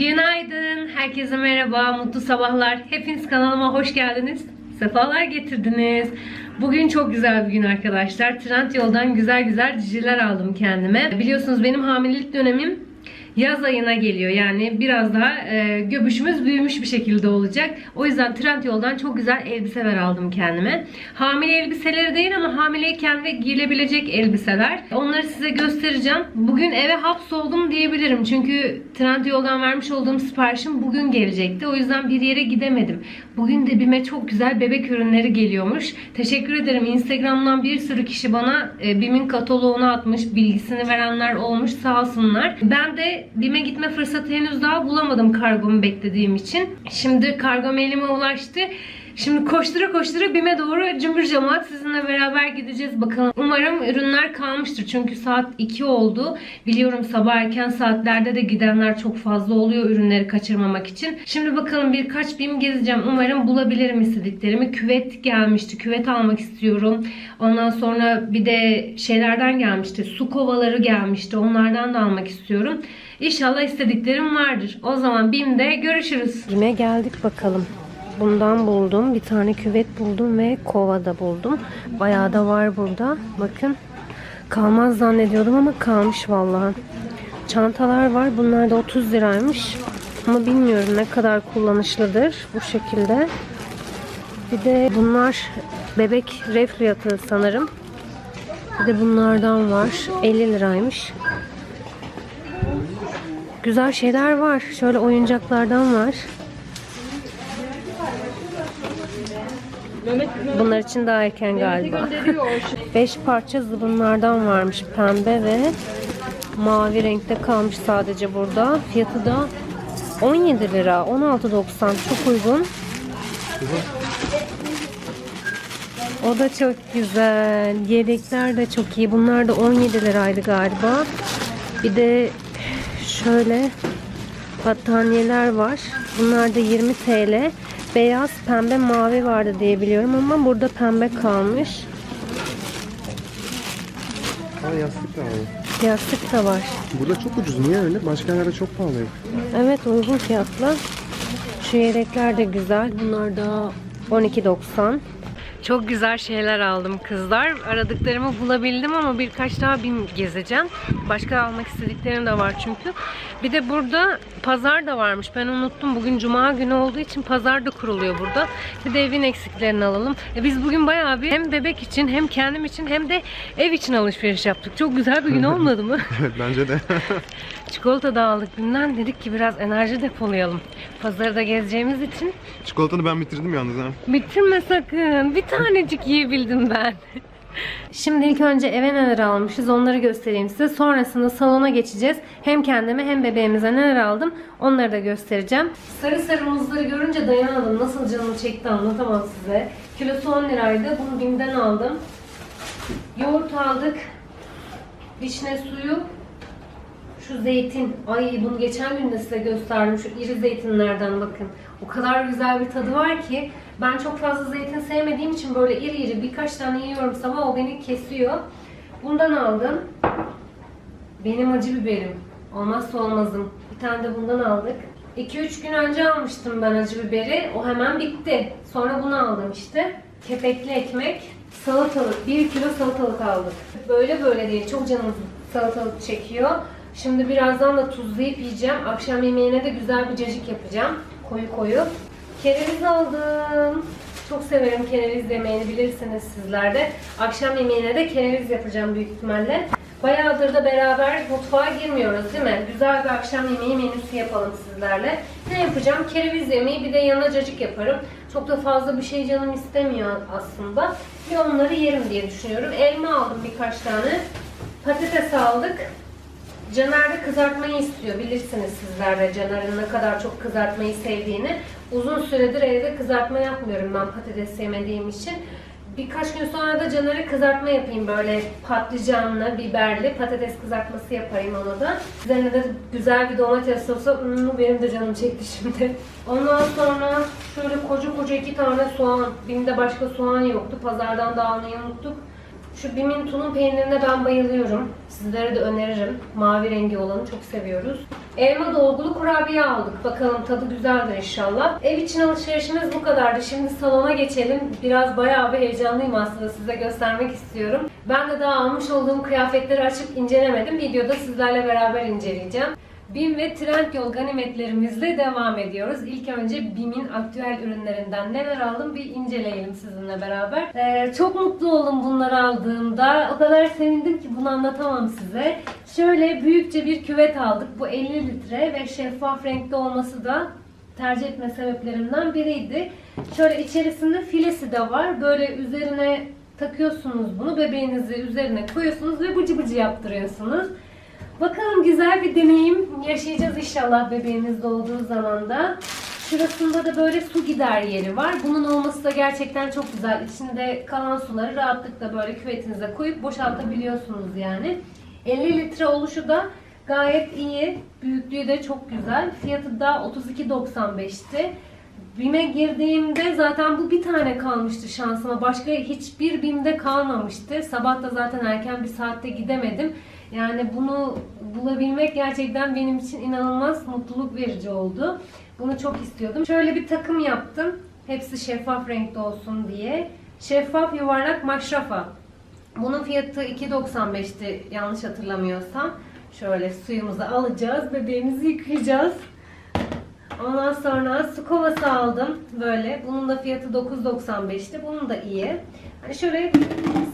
Günaydın, herkese merhaba, mutlu sabahlar. Hepiniz kanalıma hoş geldiniz. Sefalar getirdiniz. Bugün çok güzel bir gün arkadaşlar. Trend yoldan güzel güzel ciciler aldım kendime. Biliyorsunuz benim hamilelik dönemim yaz ayına geliyor. Yani biraz daha e, göbüşümüz büyümüş bir şekilde olacak. O yüzden Trend yoldan çok güzel elbiseler aldım kendime. Hamile elbiseleri değil ama hamileyken de giyilebilecek elbiseler. Onları size göstereceğim. Bugün eve hapsoldum diyebilirim. Çünkü Trend yoldan vermiş olduğum siparişim bugün gelecekti. O yüzden bir yere gidemedim. Bugün de BİM'e çok güzel bebek ürünleri geliyormuş. Teşekkür ederim. Instagram'dan bir sürü kişi bana e, BİM'in kataloğunu atmış. Bilgisini verenler olmuş. Sağ olsunlar. Ben de BİM'e gitme fırsatı henüz daha bulamadım kargomu beklediğim için. Şimdi kargom elime ulaştı. Şimdi koştura koştura BİM'e doğru cümbür cemaat sizinle beraber gideceğiz bakalım. Umarım ürünler kalmıştır. Çünkü saat 2 oldu. Biliyorum sabah erken saatlerde de gidenler çok fazla oluyor ürünleri kaçırmamak için. Şimdi bakalım birkaç BİM gezeceğim. Umarım bulabilirim istediklerimi. Küvet gelmişti. Küvet almak istiyorum. Ondan sonra bir de şeylerden gelmişti. Su kovaları gelmişti. Onlardan da almak istiyorum. İnşallah istediklerim vardır. O zaman BİM'de görüşürüz. BİM'e geldik bakalım. Bundan buldum. Bir tane küvet buldum ve kova da buldum. Bayağı da var burada. Bakın. Kalmaz zannediyordum ama kalmış vallahi. Çantalar var. Bunlar da 30 liraymış. Ama bilmiyorum ne kadar kullanışlıdır bu şekilde. Bir de bunlar bebek reflü yatağı sanırım. Bir de bunlardan var. 50 liraymış. Güzel şeyler var. Şöyle oyuncaklardan var. Bunlar için daha erken galiba. 5 parça zıbınlardan varmış pembe ve mavi renkte kalmış sadece burada. Fiyatı da 17 lira, 16.90 çok uygun. O da çok güzel. Yedekler de çok iyi. Bunlar da 17 liraydı galiba. Bir de şöyle battaniyeler var. Bunlar da 20 TL. Beyaz, pembe, mavi vardı diye biliyorum ama burada pembe kalmış. Aa yastık da var. Yastık da var. Burada çok ucuz. Niye öyle? Başka yerlerde çok pahalı. Evet uygun fiyatlı. Şu yelekler de güzel. Bunlar da 12.90. Çok güzel şeyler aldım kızlar. Aradıklarımı bulabildim ama birkaç daha bin gezeceğim. Başka almak istediklerim de var çünkü. Bir de burada pazar da varmış. Ben unuttum. Bugün cuma günü olduğu için pazar da kuruluyor burada. Bir de evin eksiklerini alalım. E biz bugün bayağı bir hem bebek için hem kendim için hem de ev için alışveriş yaptık. Çok güzel bir gün olmadı mı? Evet bence de. Çikolata da aldık dünden. Dedik ki biraz enerji depolayalım. Pazarı da gezeceğimiz için. Çikolatanı ben bitirdim yalnız ha. Bitirme sakın. Bir tanecik yiyebildim ben. Şimdi ilk önce eve neler almışız onları göstereyim size. Sonrasında salona geçeceğiz. Hem kendime hem bebeğimize neler aldım onları da göstereceğim. Sarı sarı muzları görünce dayanamadım. Nasıl canım çekti anlatamam size. Kilosu 10 liraydı. Bunu BİM'den aldım. Yoğurt aldık. Vişne suyu. Şu zeytin. Ay bunu geçen gün de size gösterdim. Şu iri zeytinlerden bakın. O kadar güzel bir tadı var ki. Ben çok fazla zeytin sevmediğim için böyle iri iri birkaç tane yiyorum sabah o beni kesiyor. Bundan aldım. Benim acı biberim. Olmazsa olmazım. Bir tane de bundan aldık. 2-3 gün önce almıştım ben acı biberi. O hemen bitti. Sonra bunu aldım işte. Kepekli ekmek, salatalık. 1 kilo salatalık aldık. Böyle böyle değil. Çok canım salatalık çekiyor. Şimdi birazdan da tuzlayıp yiyeceğim. Akşam yemeğine de güzel bir cacık yapacağım. Koyu koyu. Kereviz aldım. Çok severim kereviz yemeğini bilirsiniz sizler de. Akşam yemeğine de kereviz yapacağım büyük ihtimalle. Bayağıdır da beraber mutfağa girmiyoruz değil mi? Güzel bir akşam yemeği menüsü yapalım sizlerle. Ne yapacağım? Kereviz yemeği bir de yanına cacık yaparım. Çok da fazla bir şey canım istemiyor aslında. Bir onları yerim diye düşünüyorum. Elma aldım birkaç tane. Patates aldık. Caner de kızartmayı istiyor. Bilirsiniz sizler de Caner'in ne kadar çok kızartmayı sevdiğini. Uzun süredir evde kızartma yapmıyorum ben patates yemediğim için. Birkaç gün sonra da Caner'e kızartma yapayım böyle patlıcanlı, biberli patates kızartması yapayım ona da. Üzerine de güzel bir domates sosu. Hmm, benim de canım çekti şimdi. Ondan sonra şöyle koca koca iki tane soğan. Benim de başka soğan yoktu. Pazardan da almayı unuttuk. Şu Bim'in tulum peynirine ben bayılıyorum. Sizlere de öneririm. Mavi rengi olanı çok seviyoruz. Elma dolgulu kurabiye aldık. Bakalım tadı güzeldir inşallah. Ev için alışverişimiz bu kadardı. Şimdi salona geçelim. Biraz bayağı bir heyecanlıyım aslında. Size göstermek istiyorum. Ben de daha almış olduğum kıyafetleri açıp incelemedim. Videoda sizlerle beraber inceleyeceğim. BİM ve Trendyol ganimetlerimizle devam ediyoruz. İlk önce BİM'in aktüel ürünlerinden neler aldım bir inceleyelim sizinle beraber. Ee, çok mutlu oldum bunları aldığımda. O kadar sevindim ki bunu anlatamam size. Şöyle büyükçe bir küvet aldık. Bu 50 litre ve şeffaf renkte olması da tercih etme sebeplerimden biriydi. Şöyle içerisinde filesi de var. Böyle üzerine takıyorsunuz bunu. Bebeğinizi üzerine koyuyorsunuz ve bıcı bıcı yaptırıyorsunuz. Bakalım güzel bir deneyim yaşayacağız inşallah bebeğimiz doğduğu zaman da. Şurasında da böyle su gider yeri var. Bunun olması da gerçekten çok güzel. İçinde kalan suları rahatlıkla böyle küvetinize koyup boşaltabiliyorsunuz yani. 50 litre oluşu da gayet iyi. Büyüklüğü de çok güzel. Fiyatı da 32.95'ti. BİM'e girdiğimde zaten bu bir tane kalmıştı şansıma. Başka hiçbir BİM'de kalmamıştı. Sabah da zaten erken bir saatte gidemedim. Yani bunu bulabilmek gerçekten benim için inanılmaz mutluluk verici oldu. Bunu çok istiyordum. Şöyle bir takım yaptım. Hepsi şeffaf renkte olsun diye. Şeffaf yuvarlak maşrafa. Bunun fiyatı 2.95'ti yanlış hatırlamıyorsam. Şöyle suyumuzu alacağız. Bebeğimizi yıkayacağız. Ondan sonra su kovası aldım böyle. Bunun da fiyatı 9.95'ti. Bunun da iyi. Hani şöyle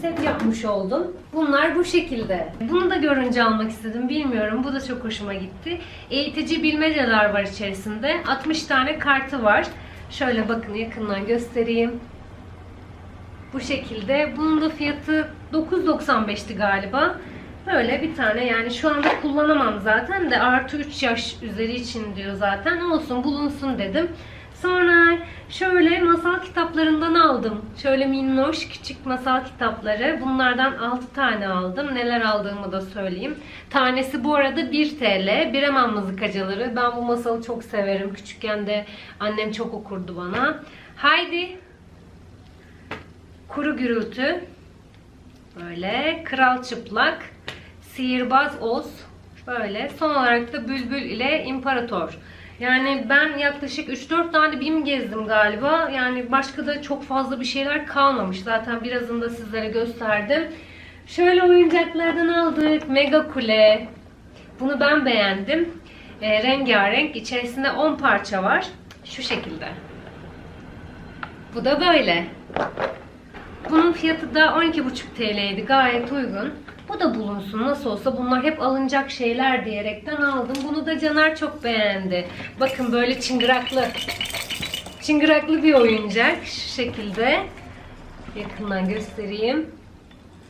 set yapmış oldum. Bunlar bu şekilde. Bunu da görünce almak istedim. Bilmiyorum. Bu da çok hoşuma gitti. Eğitici bilmeceler var içerisinde. 60 tane kartı var. Şöyle bakın yakından göstereyim. Bu şekilde. Bunun da fiyatı 9.95'ti galiba. Böyle bir tane yani şu anda kullanamam zaten de artı 3 yaş üzeri için diyor zaten. Olsun bulunsun dedim. Sonra şöyle masal kitaplarından aldım. Şöyle minnoş küçük masal kitapları. Bunlardan 6 tane aldım. Neler aldığımı da söyleyeyim. Tanesi bu arada 1 TL. Bireman mızıkacıları. Ben bu masalı çok severim. Küçükken de annem çok okurdu bana. Haydi. Kuru gürültü. Böyle. Kral çıplak. Sihirbaz Oz. Böyle. Son olarak da Bülbül ile İmparator. Yani ben yaklaşık 3-4 tane BİM gezdim galiba. Yani başka da çok fazla bir şeyler kalmamış. Zaten birazını da sizlere gösterdim. Şöyle oyuncaklardan aldık. Mega Kule. Bunu ben beğendim. E, rengarenk. İçerisinde 10 parça var. Şu şekilde. Bu da böyle. Bunun fiyatı da 12,5 TL'ydi. Gayet uygun. Bu da bulunsun. Nasıl olsa bunlar hep alınacak şeyler diyerekten aldım. Bunu da Caner çok beğendi. Bakın böyle çıngıraklı. Çıngıraklı bir oyuncak. Şu şekilde. Yakından göstereyim.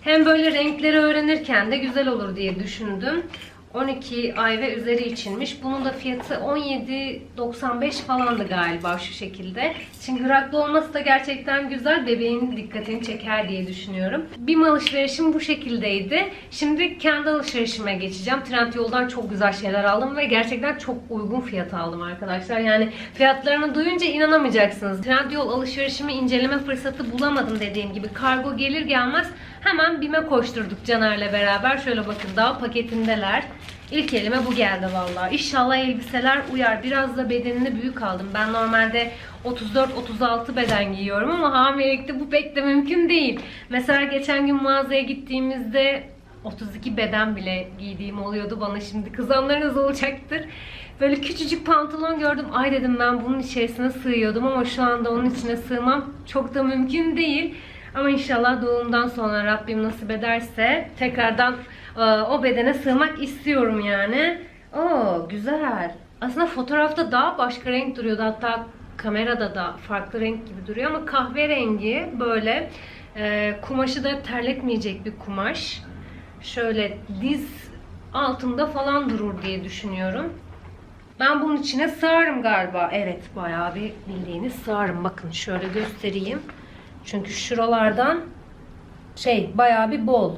Hem böyle renkleri öğrenirken de güzel olur diye düşündüm. 12 ay ve üzeri içinmiş. Bunun da fiyatı 17.95 falandı galiba şu şekilde. Çıngıraklı olması da gerçekten güzel. Bebeğin dikkatini çeker diye düşünüyorum. BİM alışverişim bu şekildeydi. Şimdi kendi alışverişime geçeceğim. Trendyol'dan çok güzel şeyler aldım ve gerçekten çok uygun fiyata aldım arkadaşlar. Yani fiyatlarını duyunca inanamayacaksınız. Trendyol alışverişimi inceleme fırsatı bulamadım dediğim gibi. Kargo gelir gelmez hemen BİM'e koşturduk Caner'le beraber. Şöyle bakın daha paketindeler. İlk elime bu geldi vallahi. İnşallah elbiseler uyar. Biraz da bedenini büyük aldım. Ben normalde 34-36 beden giyiyorum ama hamilelikte bu pek de mümkün değil. Mesela geçen gün mağazaya gittiğimizde 32 beden bile giydiğim oluyordu. Bana şimdi kızanlarınız olacaktır. Böyle küçücük pantolon gördüm. Ay dedim ben bunun içerisine sığıyordum ama şu anda onun içine sığmam çok da mümkün değil. Ama inşallah doğumdan sonra Rabbim nasip ederse tekrardan e, o bedene sığmak istiyorum yani. Oo güzel. Aslında fotoğrafta daha başka renk duruyordu. Hatta kamerada da farklı renk gibi duruyor ama kahverengi böyle e, kumaşı da terletmeyecek bir kumaş. Şöyle diz altında falan durur diye düşünüyorum. Ben bunun içine sığarım galiba. Evet bayağı bir bildiğiniz sığarım. Bakın şöyle göstereyim. Çünkü şuralardan şey bayağı bir bol.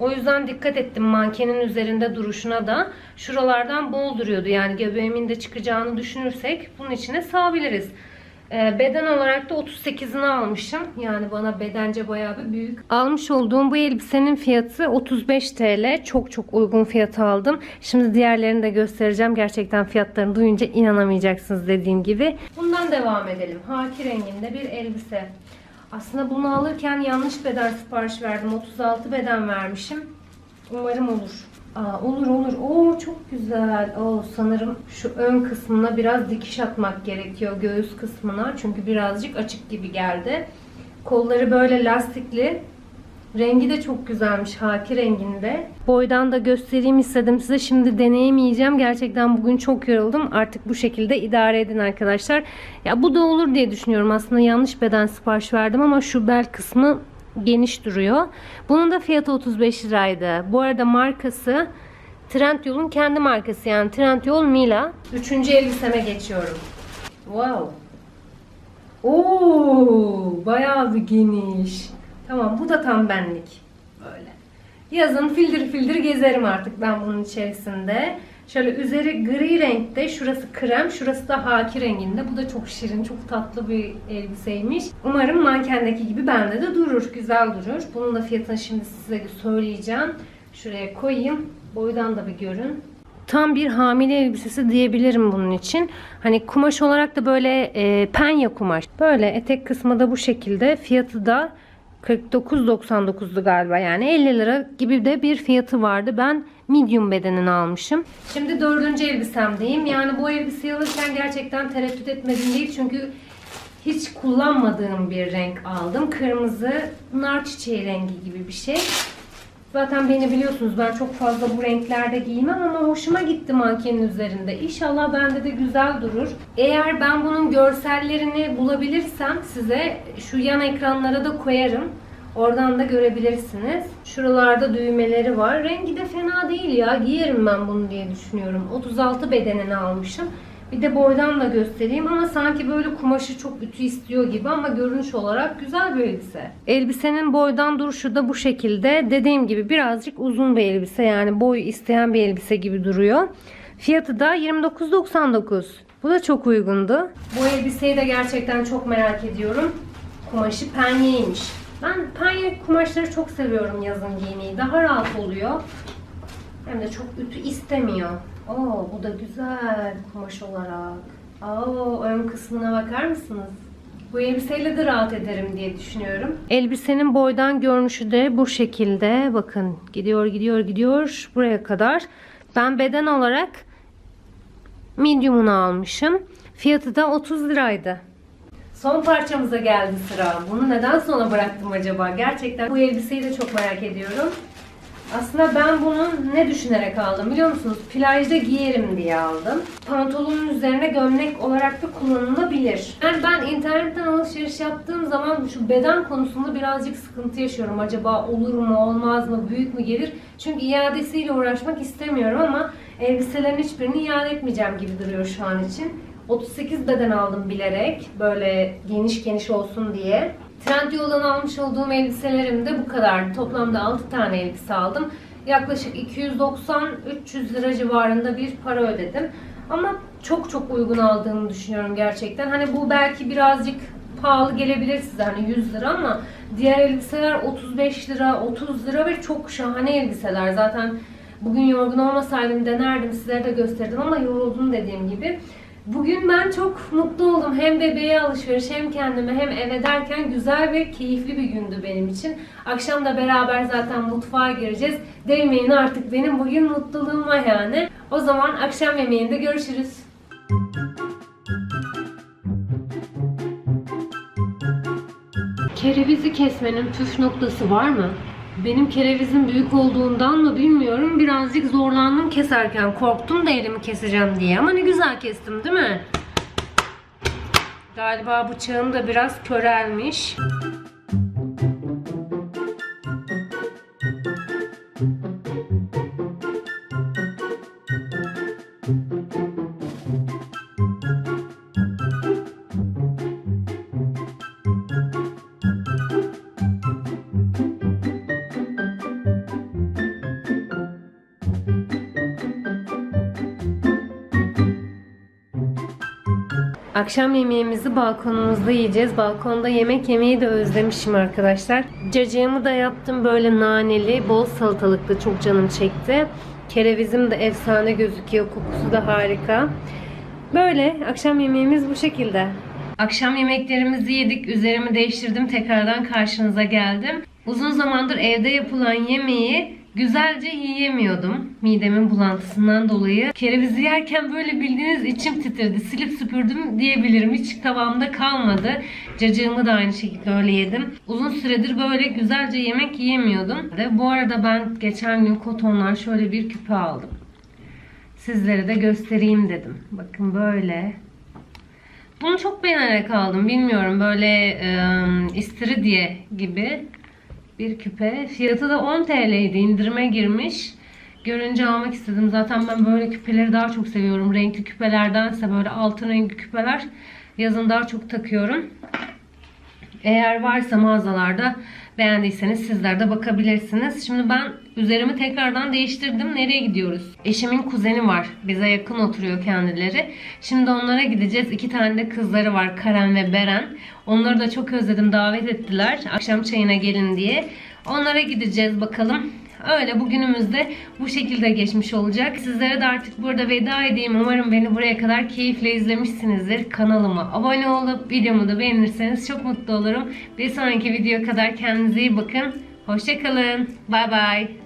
O yüzden dikkat ettim mankenin üzerinde duruşuna da. Şuralardan bol duruyordu. Yani göbeğimin de çıkacağını düşünürsek bunun içine sığabiliriz. Ee, beden olarak da 38'ini almışım. Yani bana bedence bayağı bir büyük. Almış olduğum bu elbisenin fiyatı 35 TL. Çok çok uygun fiyata aldım. Şimdi diğerlerini de göstereceğim. Gerçekten fiyatlarını duyunca inanamayacaksınız dediğim gibi. Bundan devam edelim. Haki renginde bir elbise. Aslında bunu alırken yanlış beden sipariş verdim. 36 beden vermişim. Umarım olur. Aa, olur olur. Oo çok güzel. Oo, sanırım şu ön kısmına biraz dikiş atmak gerekiyor. Göğüs kısmına. Çünkü birazcık açık gibi geldi. Kolları böyle lastikli. Rengi de çok güzelmiş. Haki renginde. Boydan da göstereyim istedim size. Şimdi deneyemeyeceğim. Gerçekten bugün çok yoruldum. Artık bu şekilde idare edin arkadaşlar. Ya bu da olur diye düşünüyorum. Aslında yanlış beden sipariş verdim ama şu bel kısmı geniş duruyor. Bunun da fiyatı 35 liraydı. Bu arada markası Trendyol'un kendi markası yani Trendyol Mila. Üçüncü elbiseme geçiyorum. Wow. Oo, bayağı bir geniş. Tamam bu da tam benlik. Böyle. Yazın fildir fildir gezerim artık ben bunun içerisinde. Şöyle üzeri gri renkte, şurası krem, şurası da haki renginde. Bu da çok şirin, çok tatlı bir elbiseymiş. Umarım mankendeki gibi bende de durur, güzel durur. Bunun da fiyatını şimdi size söyleyeceğim. Şuraya koyayım. Boydan da bir görün. Tam bir hamile elbisesi diyebilirim bunun için. Hani kumaş olarak da böyle e, penye kumaş. Böyle etek kısmı da bu şekilde. Fiyatı da 49.99'du galiba yani 50 lira gibi de bir fiyatı vardı. Ben medium bedenini almışım. Şimdi dördüncü elbisemdeyim. Yani bu elbiseyi alırken gerçekten tereddüt etmedim değil. Çünkü hiç kullanmadığım bir renk aldım. Kırmızı nar çiçeği rengi gibi bir şey. Zaten beni biliyorsunuz ben çok fazla bu renklerde giymem ama hoşuma gitti mankenin üzerinde. İnşallah bende de güzel durur. Eğer ben bunun görsellerini bulabilirsem size şu yan ekranlara da koyarım. Oradan da görebilirsiniz. Şuralarda düğmeleri var. Rengi de fena değil ya. Giyerim ben bunu diye düşünüyorum. 36 bedenini almışım. Bir de boydan da göstereyim ama sanki böyle kumaşı çok ütü istiyor gibi ama görünüş olarak güzel bir elbise. Elbisenin boydan duruşu da bu şekilde. Dediğim gibi birazcık uzun bir elbise yani boy isteyen bir elbise gibi duruyor. Fiyatı da 29.99. Bu da çok uygundu. Bu elbiseyi de gerçekten çok merak ediyorum. Kumaşı penyeymiş. Ben penye kumaşları çok seviyorum yazın giymeyi. Daha rahat oluyor. Hem de çok ütü istemiyor. Oo bu da güzel kumaş olarak. Oo ön kısmına bakar mısınız? Bu elbiseyle de rahat ederim diye düşünüyorum. Elbisenin boydan görünüşü de bu şekilde. Bakın gidiyor gidiyor gidiyor buraya kadar. Ben beden olarak medium'unu almışım. Fiyatı da 30 liraydı. Son parçamıza geldi sıra. Bunu neden sona bıraktım acaba? Gerçekten bu elbiseyi de çok merak ediyorum. Aslında ben bunu ne düşünerek aldım biliyor musunuz? Plajda giyerim diye aldım. Pantolonun üzerine gömlek olarak da kullanılabilir. Yani ben internetten alışveriş yaptığım zaman şu beden konusunda birazcık sıkıntı yaşıyorum. Acaba olur mu olmaz mı büyük mü gelir? Çünkü iadesiyle uğraşmak istemiyorum ama elbiselerin hiçbirini iade etmeyeceğim gibi duruyor şu an için. 38 beden aldım bilerek. Böyle geniş geniş olsun diye. Trendyol'dan almış olduğum elbiselerim de bu kadar. Toplamda 6 tane elbise aldım. Yaklaşık 290-300 lira civarında bir para ödedim. Ama çok çok uygun aldığımı düşünüyorum gerçekten. Hani bu belki birazcık pahalı gelebilir size hani 100 lira ama diğer elbiseler 35 lira, 30 lira ve çok şahane elbiseler. Zaten bugün yorgun olmasaydım denerdim sizlere de gösterdim ama yoruldum dediğim gibi. Bugün ben çok mutlu oldum. Hem bebeğe alışveriş hem kendime hem eve derken güzel ve keyifli bir gündü benim için. Akşam da beraber zaten mutfağa gireceğiz. Değmeyin artık benim bugün mutluluğuma yani. O zaman akşam yemeğinde görüşürüz. Kerevizi kesmenin püf noktası var mı? Benim kerevizim büyük olduğundan mı bilmiyorum. Birazcık zorlandım keserken. Korktum da elimi keseceğim diye. Ama ne güzel kestim değil mi? Galiba bıçağım da biraz körelmiş. Akşam yemeğimizi balkonumuzda yiyeceğiz. Balkonda yemek yemeyi de özlemişim arkadaşlar. Cacığımı da yaptım böyle naneli, bol salatalıklı çok canım çekti. Kerevizim de efsane gözüküyor. Kokusu da harika. Böyle akşam yemeğimiz bu şekilde. Akşam yemeklerimizi yedik. Üzerimi değiştirdim. Tekrardan karşınıza geldim. Uzun zamandır evde yapılan yemeği güzelce yiyemiyordum. Midemin bulantısından dolayı. Kerevizi yerken böyle bildiğiniz içim titredi. Silip süpürdüm diyebilirim. Hiç kavamda kalmadı. Cacığımı da aynı şekilde öyle yedim. Uzun süredir böyle güzelce yemek yiyemiyordum. Ve bu arada ben geçen gün kotonlar şöyle bir küpe aldım. Sizlere de göstereyim dedim. Bakın böyle. Bunu çok beğenerek aldım. Bilmiyorum böyle e, istiridye gibi bir küpe. Fiyatı da 10 TL'ydi. İndirime girmiş. Görünce almak istedim. Zaten ben böyle küpeleri daha çok seviyorum. Renkli küpelerdense böyle altın renkli küpeler yazın daha çok takıyorum. Eğer varsa mağazalarda beğendiyseniz sizler de bakabilirsiniz. Şimdi ben üzerimi tekrardan değiştirdim. Nereye gidiyoruz? Eşimin kuzeni var. Bize yakın oturuyor kendileri. Şimdi onlara gideceğiz. İki tane de kızları var. Karen ve Beren. Onları da çok özledim. Davet ettiler. Akşam çayına gelin diye. Onlara gideceğiz bakalım. Öyle bugünümüz de bu şekilde geçmiş olacak. Sizlere de artık burada veda edeyim. Umarım beni buraya kadar keyifle izlemişsinizdir. Kanalıma abone olup videomu da beğenirseniz çok mutlu olurum. Bir sonraki video kadar kendinize iyi bakın. Hoşçakalın. Bay bay.